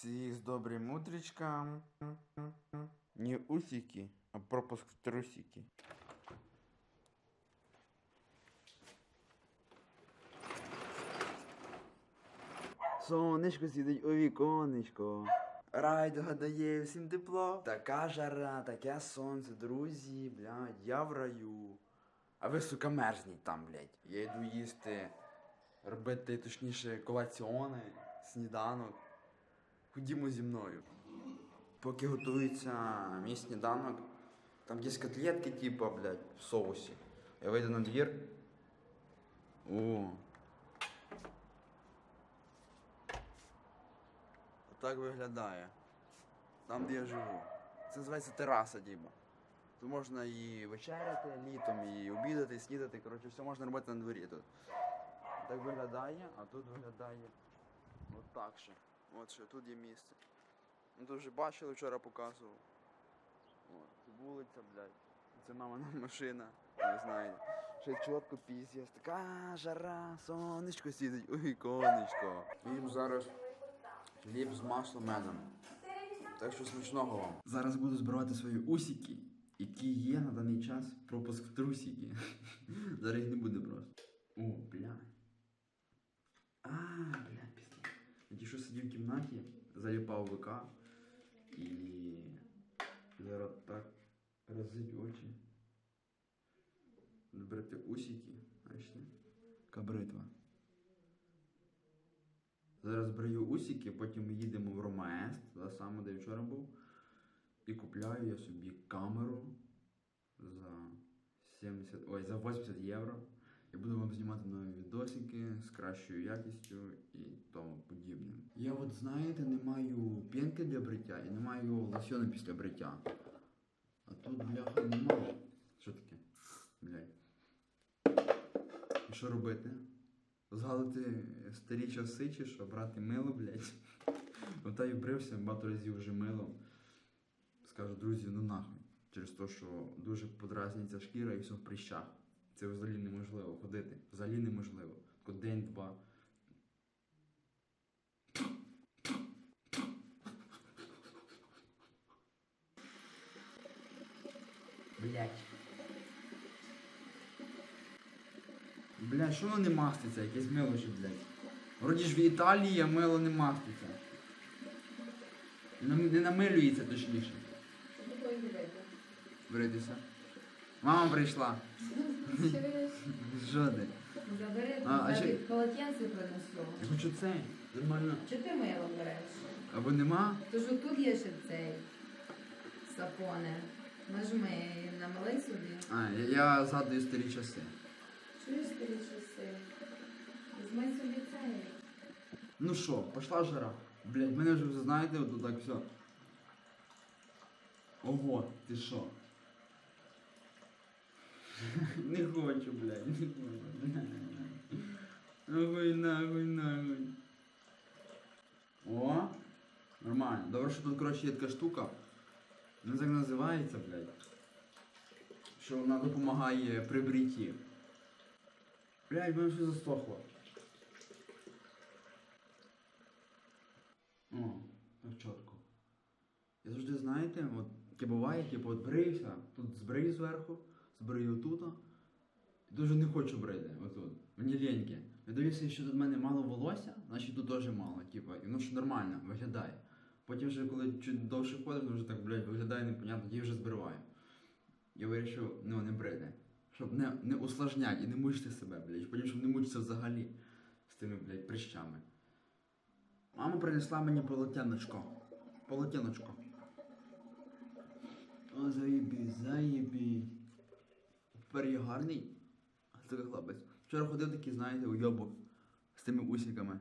Всіх з добрим утречком. Не усики, а пропуск в трусики. Сонечко сидить у віконечко. Рай догадає всім тепло. Така жара, таке сонце, друзі, блядь, я в раю. А ви, сука, мерзніть там, блядь. Я йду їсти, робити, точніше, колаціони, сніданок. Ходімо зі мною. Поки готується мій сніданок, там є котлетки, типа, блядь, в соусі. Я вийду на двір. О. Отак виглядає. Там, де я живу. Це називається тераса, діба. Тут можна і вечеряти літом, і обідати, і снідати. Коротше, все можна робити на дворі тут. Так виглядає, а тут виглядає от так ще. От ще, тут є місце. Ну тут вже бачили, вчора показував. От, вулиця, блядь. Це мамина машина, не знаю. Ще чітко піздець. Така жара, сонечко сідить, у віконечко. Їм зараз хліб з маслом медом. Так що смачного вам. Зараз буду збирати свої усики, які є на даний час пропуск в трусики. Зараз їх не буде просто. О, бля. А, бля, пізда. Я тільки що сидів в кімнаті, заліпав ВК і зараз так роззить очі. Збирати усики, бачите? Яка бритва. Зараз брию усики, потім ми їдемо в Ромаест, туди саме, де вчора був. І купляю я собі камеру за 70, ой, за 80 євро. Я буду вам знімати нові відосики з кращою якістю і тому подібне. Я от знаєте, не маю пінки для бриття і не маю лосьону після бриття. А тут, бляха, немає. Що таке? Блядь. І що робити? Згадати старі часи чи що, брати мило, блядь. Ота і брився, багато разів вже мило. Скажу, друзі, ну нахуй. Через те, що дуже подразнюється шкіра і все в прищах. Це взагалі неможливо ходити. Взагалі неможливо. Тако день-два. Блять. Блять, що воно не маститься, якесь мило ще, блять. Вроді ж в Італії мило не маститься. Не, не намилюється точніше. Бритися. Мама прийшла. Ти? Забери, А, а чи- полотенце принесу. Я хочу це. Нормально. Чи ти мило береш? Або нема? Тож тут є ще цей сапони. Нажми намали собі. А, я, я згадую старі часи. Чуєш старі часи? Візьми собі цей. Ну що, пошла жара. Блять, мене вже знаєте, от так все. Ого, ти що? Не хочу, блядь, не хочу. Нахуй, нахуй, нахуй. О, нормально. Добре, що тут, коротше, є така штука. Ну так називається, блядь. Що вона допомагає при бритті. Блядь, мене все застохло. О, так чітко. Я завжди, знаєте, от буває, типу, от бриюся, тут збрию зверху, збрию тут. Дуже не хочу брити отут. Мені ліньки. Я дивлюся, що тут в мене мало волосся, значить тут теж мало, типу, і воно ж нормально виглядає. Потім вже коли чуть довше ходиш, воно вже так, блядь, виглядає непонятно, тоді вже збриваю. Я вирішив, ну, не брити. Щоб не, не усложняти і не мучити себе, блядь. Потім, щоб не мучитися взагалі з тими, блядь, прищами. Мама принесла мені полотеночко. Полотеночко. О, заєбі, заєбі. Тепер я гарний. Це хлопець. Вчора ходив такий, знаєте, уйобок з тими усиками.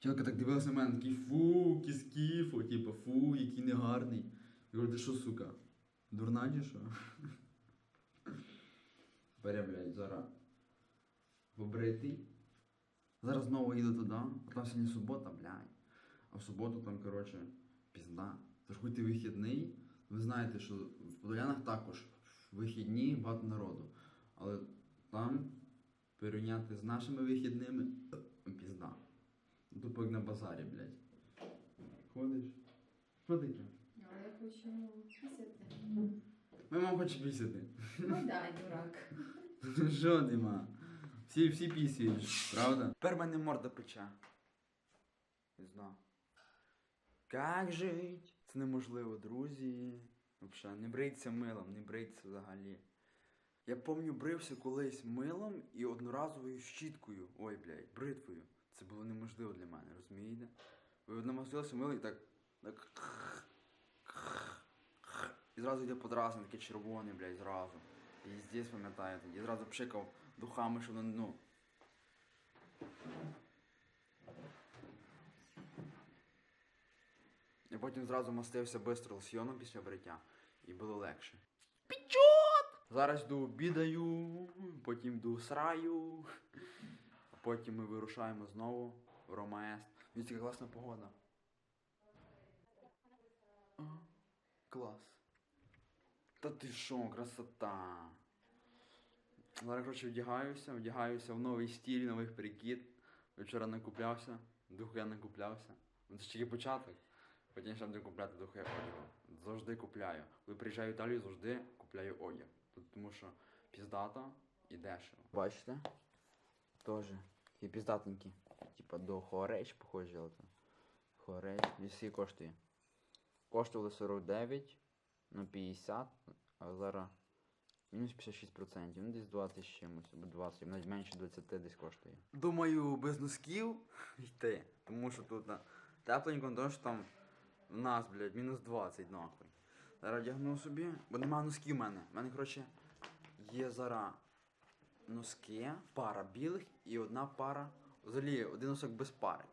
Чолка так дивилася на мене, такий фу, кіскіфу, типу, фу, який негарний. Я говорю, ти що, сука? Дурна чи що? Тепер блядь, зараз побритий. Зараз знову їду туди, а там сьогодні субота, блядь. А в суботу там, коротше, пізда. Тож хоч і вихідний, ви знаєте, що в Подолянах також вихідні багато народу. Але там порівняти з нашими вихідними пізда. Тупо як на базарі, блядь. Ходиш. Що таке? Але я хочу пісяти. Ми мам хоче пісяти. Ну дай, дурак. Що ти, ма? Всі, всі пісяють, правда? Тепер мене морда пече. Не знаю. Як жить? Це неможливо, друзі. Взагалі, не бриться милом, не бриться взагалі. Я пам'ятаю, брився колись милом і одноразовою щіткою. Ой, блядь, бритвою. Це було неможливо для мене, розумієте? Ви намастилися мило і так. так і зразу йде подразнення, таке червоне, блядь, зразу. І здесь, пам'ятаєте, я зразу пшикав духами, що воно, ну. Потім зразу мастився бистро лосьйоном після бриття. І було легше. Пічот! Зараз йду обідаю, потім йду сраю, а потім ми вирушаємо знову в Ромаест. Ось така класна погода. А, клас. Та ти що, красота. Зараз, коротше, вдягаюся, вдягаюся в новий стиль, нових прикид. Вчора накуплявся, духу я накуплявся. Ну, Це ж тільки початок. Потім ще буду купляти духу я одягу. Завжди купляю. Коли приїжджаю в Італію, завжди купляю одяг. Тому що піздато і дешево. Бачите? Тоже. Такі піздатенькі. Типа до Хуарейч похожі, але то. Хуарейч. Вісі коштує. Коштували 49 на 50, а зараз мінус 56%. Ну десь 20 з чимось, або 20, навіть менше 20 десь коштує. Думаю, без носків йти. Тому що тут на тепленько, тому що там в нас, блядь, мінус 20 нахуй. Зараз одягну собі, бо нема носків в мене. У мене, коротше, є зараз носки, пара білих і одна пара. Взагалі, один носок без пари.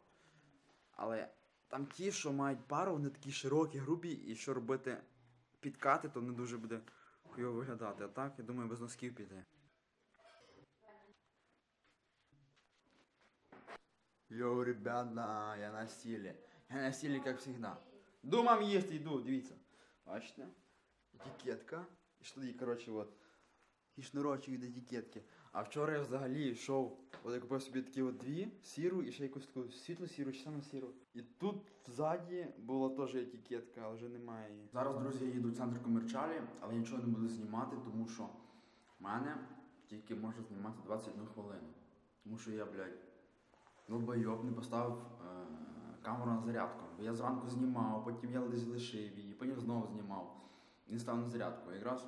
Але там ті, що мають пару, вони такі широкі, грубі, і що робити підкати, то не дуже буде хуйово виглядати. А так, я думаю, без носків піде. Йоу, ребята, я на стилі. Я на стилі, як завжди. Думам їсти йду, дивіться. Бачите? Етикетка. І що тоді, коротше, от. І шнурочок від етикетки. А вчора я взагалі йшов, от я купив собі такі от дві, сіру і ще якусь таку світло-сіру чи саме сіру. І тут ззаді була теж етикетка, але вже немає її. Зараз, друзі, я їду в центр комерчалі, але я нічого не буду знімати, тому що в мене тільки може знімати 21 хвилину. Тому що я, блядь, долбойоб не поставив е- камеру на зарядку. Бо я зранку знімав, потім я десь лишив її, потім знову знімав. І став на зарядку. Якраз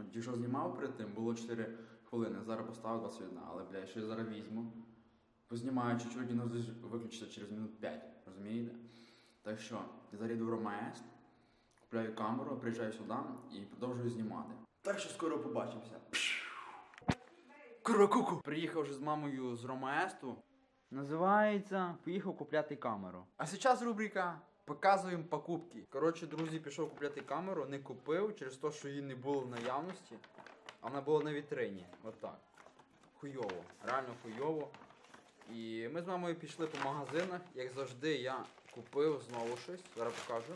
От ті, що знімав перед тим, було 4 хвилини. Зараз поставив 21, але бля, якщо я зараз візьму, познімаю чуть-чуть нас виключиться через минут 5, розумієте? Так що, я зараз йду в Ромаест, купляю камеру, приїжджаю сюди і продовжую знімати. Так що скоро побачимося. Курва-куку! Приїхав вже з мамою з Ромаесту. Називається Поїхав купляти камеру. А зараз рубрика Показуємо покупки. Коротше, друзі, пішов купляти камеру, не купив через те, що її не було в наявності, а вона була на вітрині. Отак. Хуйово. Реально хуйово. І ми з мамою пішли по магазинах. Як завжди, я купив знову щось. Зараз покажу.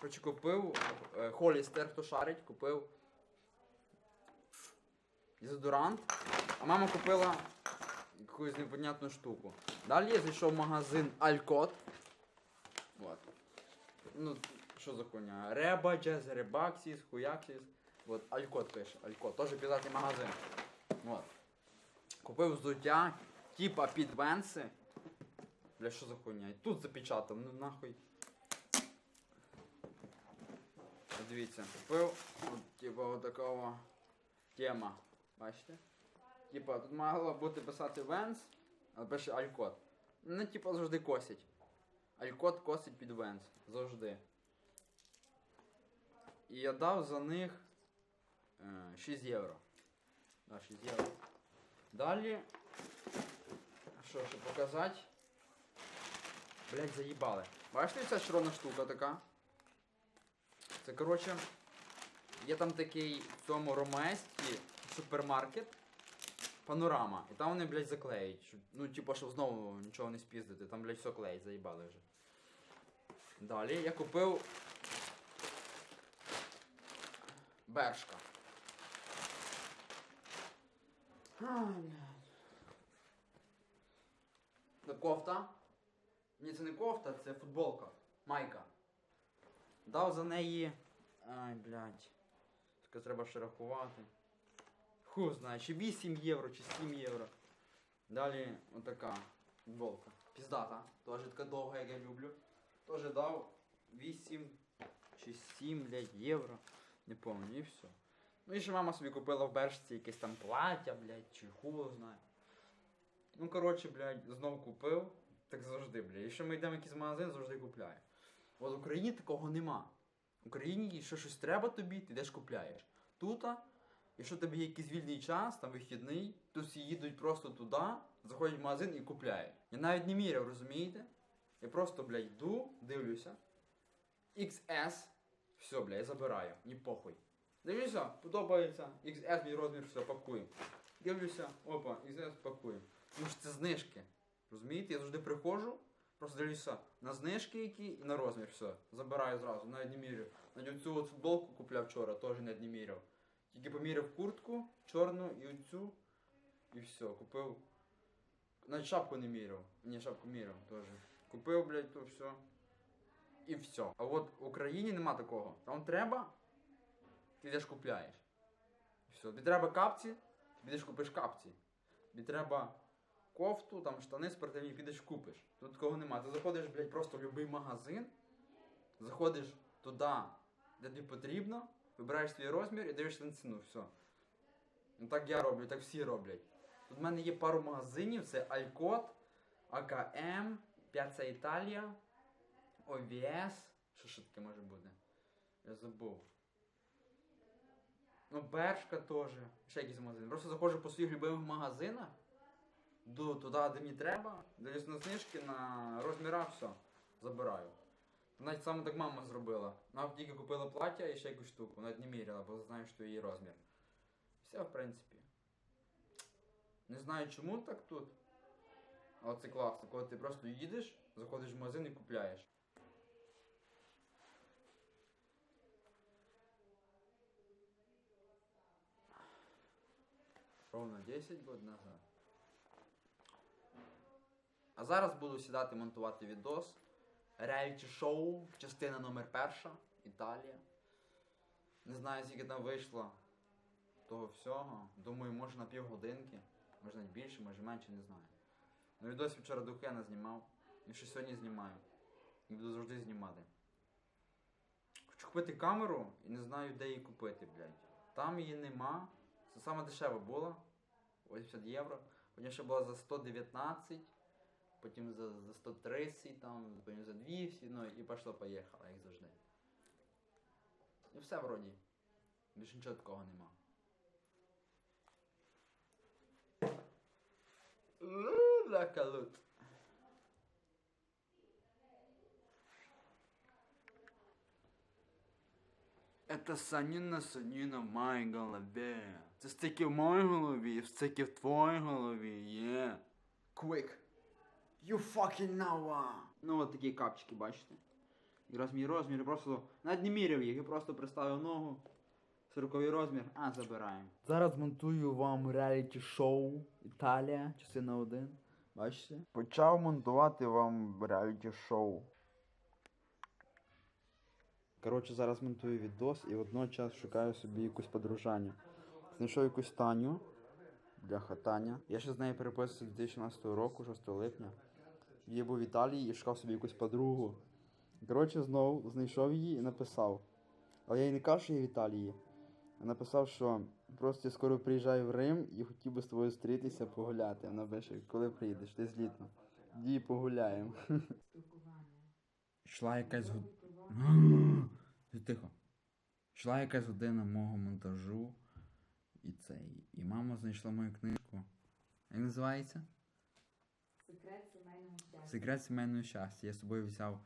Коротше, купив е, Холістер, хто шарить, купив дезодорант. А мама купила якусь непонятну штуку. Далі я зайшов в магазин Алькот. Вот. Ну, що за хуйня? Реба, Джез, Ребаксіс, Хуяксіс. Вот, Алькот пише, Алькот. Теж пізатий магазин. Вот. Купив взуття, типа під венси. Бля, що за хуйня? І тут запечатав, ну нахуй. Дивіться, купив, от, типа, от такого тема. Бачите? Типа, тут мало бути писати Венс, але пише Алькот. Ну, типа, завжди косять. Алькот косить під Венс. Завжди. І я дав за них е, 6 євро. Да, 6 євро. Далі. Що ще показати? Блять, заїбали. Бачите, ця червона штука така? Це, коротше, є там такий в цьому Ромаесті супермаркет. Панорама. І там вони, блядь, заклеють. Ну, типу, щоб знову нічого не спіздити. Там, блядь, все клеїть, заїбали вже. Далі я купив Бершка. А, блядь. Це кофта. Ні, це не кофта, це футболка. Майка. Дав за неї. Ай, блядь. Треба ще рахувати. Ху знає, чи 8 євро, чи 7 євро. Далі отака футболка. Піздата. Теж така довга, як я люблю. Теж дав 8 чи 7, блядь, євро. Не пам'ятаю, і все. Ну і ще мама собі купила в Бершці якесь там плаття, блядь, чи хуй знає. Ну, коротше, блядь, знов купив. Так завжди, блядь. Якщо ми йдемо в якийсь магазин, завжди купляю. От в Україні такого нема. В Україні, якщо щось треба тобі, ти йдеш купляєш. Тут, якщо тобі є якийсь вільний час, там вихідний, то всі їдуть просто туди, заходять в магазин і купляють. Я навіть не міряв, розумієте? Я просто, блядь, йду, дивлюся. XS, все, блядь, я забираю, ні похуй. Дивлюся, подобається, XS мій розмір, все, пакую. Дивлюся, опа, XS пакую. Тому що це знижки. Розумієте? Я завжди приходжу, просто дивлюся на знижки які і на розмір, все. Забираю зразу, навіть не міряю. Навіть от футболку купляв вчора, теж навіть не міряв. Тільки поміряв куртку, чорну і оцю, і все, купив. Навіть шапку не міряв. Ні, шапку міряв теж. Купив, блядь, то все. І все. А от в Україні нема такого. Там треба, ти йдеш купляєш. І все. Тобі треба капці, ти йдеш купиш капці. Тобі треба кофту, там штани спортивні, підеш купиш. Тут такого нема. Ти заходиш, блядь, просто в будь-який магазин, заходиш туди, де тобі потрібно, вибираєш свій розмір і дивишся на ціну. Все. Ну так я роблю, так всі роблять. Тут в мене є пару магазинів, це Алькот, АКМ, П'яца Італія, ОВС. Що ще таке може бути? Я забув. Ну, Бершка теж. Ще якийсь магазин. Просто заходжу по своїх любимих магазинах, йду туди, де мені треба, дивлюсь на знижки, на розміра, все, забираю. Навіть саме так мама зробила. Вона тільки купила плаття і ще якусь штуку, навіть не міряла, бо знаю, що її розмір. Все, в принципі. Не знаю чому так тут. Але це класно, коли ти просто їдеш, заходиш в магазин і купляєш. Ровно 10 років назад. А зараз буду сідати монтувати відос. Реаліті шоу, частина номер перша, Італія. Не знаю, скільки там вийшло того всього. Думаю, може на півгодинки, може навіть більше, може менше, не знаю. Ну відос вчора Духена знімав. І ще сьогодні знімаю. І буду завжди знімати. Хочу купити камеру і не знаю, де її купити, блядь. Там її нема. Це саме дешева була. 80 євро. Потім ще була за 119, потім за, за 130, там, потім за 200, ну і пішло поїхало, як завжди. І все вроді. Більше нічого такого нема. Лакалут. Это саніна саніна в моїй голові. Це стільки в моїй голові, стільки в твоїй голові, є. Quick. You fucking know. Ну от такі капчики, бачите. Якраз мій розмір, я просто не їх, я просто приставив ногу. Сороковий розмір, а забираємо. Зараз монтую вам реаліті шоу Італія, частина 1. Бачите? Почав монтувати вам реаліті шоу. Коротше, зараз монтую відос і водночас шукаю собі якусь подружання. Знайшов якусь Таню. Бляха Таня. Я ще з нею переписувався з 2016 року, 6 липня. Я був в Італії і шукав собі якусь подругу. Коротше, знову знайшов її і написав. Але я їй не кажу, що я в Італії. А написав, що просто я скоро приїжджаю в Рим і хотів би з тобою зустрітися, погуляти. Вона пише, коли приїдеш, ти злітно. Дій погуляємо. Йшла якась година. Тихо. Йшла якась година мого монтажу. І цей. І мама знайшла мою книжку. Як називається? Секрет. Секрет сімейного щастя. Я з собою взяв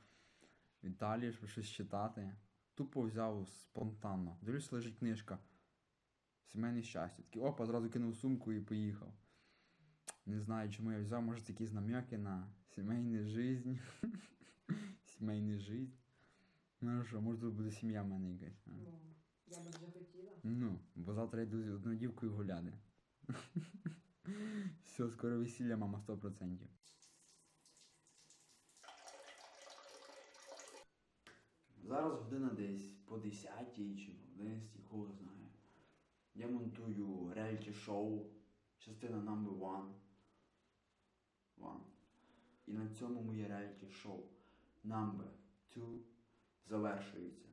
в щоб щось читати. Тупо взяв спонтанно. Дивлюсь, лежить книжка. Сімейне щастя. Такий опа, зразу кинув сумку і поїхав. Не знаю, чому я взяв, може, це якісь намеки на сімейну жизнь. Сімейну жизнь. Ну що, може тут буде сім'я в мене якась. а? Ну, я би вже хотіла. Ну, бо завтра йду з одною дівкою гуляти. Все, скоро весілля, мама, 100%. Зараз година десь по 10 чи по 11, кого знає. Я монтую реаліті шоу, частина number one. one. І на цьому моє реаліті шоу number two завершується.